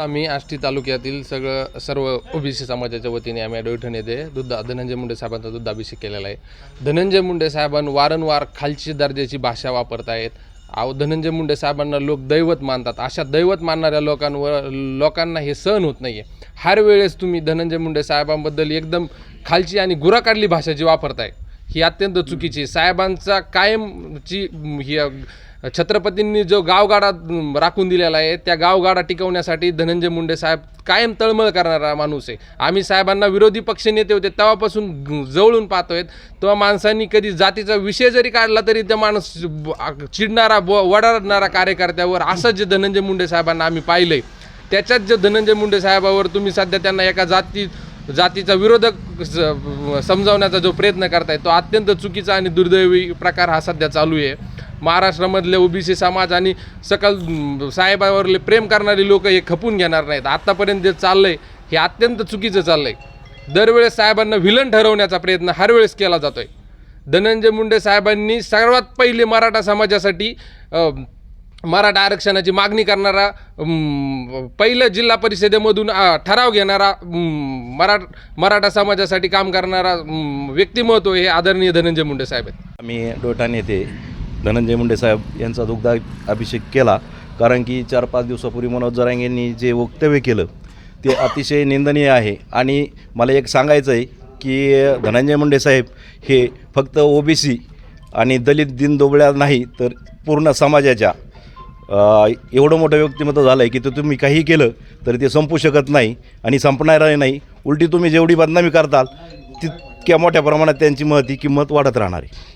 आम्ही आष्टी तालुक्यातील सगळं सर्व ओबीसी समाजाच्या वतीने आम्ही अडवठण येथे दुध धनंजय मुंडे साहेबांचा दुधाभिषेक केलेला आहे. धनंजय मुंडे साहेबां वारंवार खालची दर्जाची भाषा वापरतायत अहो धनंजय मुंडे साहेबांना लोक दैवत मानतात. अशा दैवत मानणाऱ्या लोकांवर लोकांना हे सहन होत नाही आहे हर वेळेस तुम्ही धनंजय मुंडे साहेबांबद्दल एकदम खालची आणि गुराकाडली भाषा जी वापरताय ही अत्यंत चुकीची साहेबांचा कायमची ही छत्रपतींनी जो गावगाडा राखून दिलेला आहे त्या गावगाडा टिकवण्यासाठी धनंजय मुंडे साहेब कायम तळमळ करणारा माणूस आहे. आम्ही साहेबांना विरोधी पक्ष नेते होते तेव्हापासून जवळून पाहतोय. तेव्हा माणसांनी कधी जातीचा विषय जरी काढला तरी त्या माणूस चिडणारा ब वडारणारा कार्यकर्त्यावर असं जे धनंजय मुंडे साहेबांना आम्ही पाहिलंय त्याच्यात जे धनंजय मुंडे साहेबावर तुम्ही सध्या त्यांना एका जाती जातीचा विरोधक स- समजावण्याचा जो प्रयत्न करताय तो अत्यंत चुकीचा आणि दुर्दैवी प्रकार हा सध्या चालू आहे. महाराष्ट्रामधले ओबीसी समाज आणि सकल साहेबावरले प्रेम करणारी लोक हे खपून घेणार नाहीत. आत्तापर्यंत जे चाललंय हे अत्यंत चुकीचं चाललंय. दरवेळेस साहेबांना व्हिलन ठरवण्याचा प्रयत्न हर वेळेस केला जातोय. धनंजय मुंडे साहेबांनी सर्वात पहिले मराठा समाजासाठी मराठा आरक्षणाची मागणी करणारा पहिलं जिल्हा परिषदेमधून ठराव घेणारा अम, मराठ मराठा समाजासाठी काम करणारा व्यक्तिमत्व हे आदरणीय धनंजय मुंडे साहेब आहेत. आम्ही डोटाण येथे धनंजय मुंडे साहेब यांचा दुग्ध अभिषेक केला. कारण की चार पाच दिवसापूर्वी मनोज जरांग यांनी जे वक्तव्य केलं ते अतिशय निंदनीय आहे. आणि मला एक सांगायचं आहे की धनंजय मुंडे साहेब हे फक्त ओबीसी आणि दलित दिनदोबळ्या नाही तर पूर्ण समाजाच्या एवढं मोठं व्यक्तिमत्व झालं आहे की ते तुम्ही काही केलं तरी ते संपू शकत नाही आणि संपणारही नाही. उलटी तुम्ही जेवढी बदनामी करताल तितक्या मोठ्या प्रमाणात त्यांची महती किंमत वाढत राहणार आहे.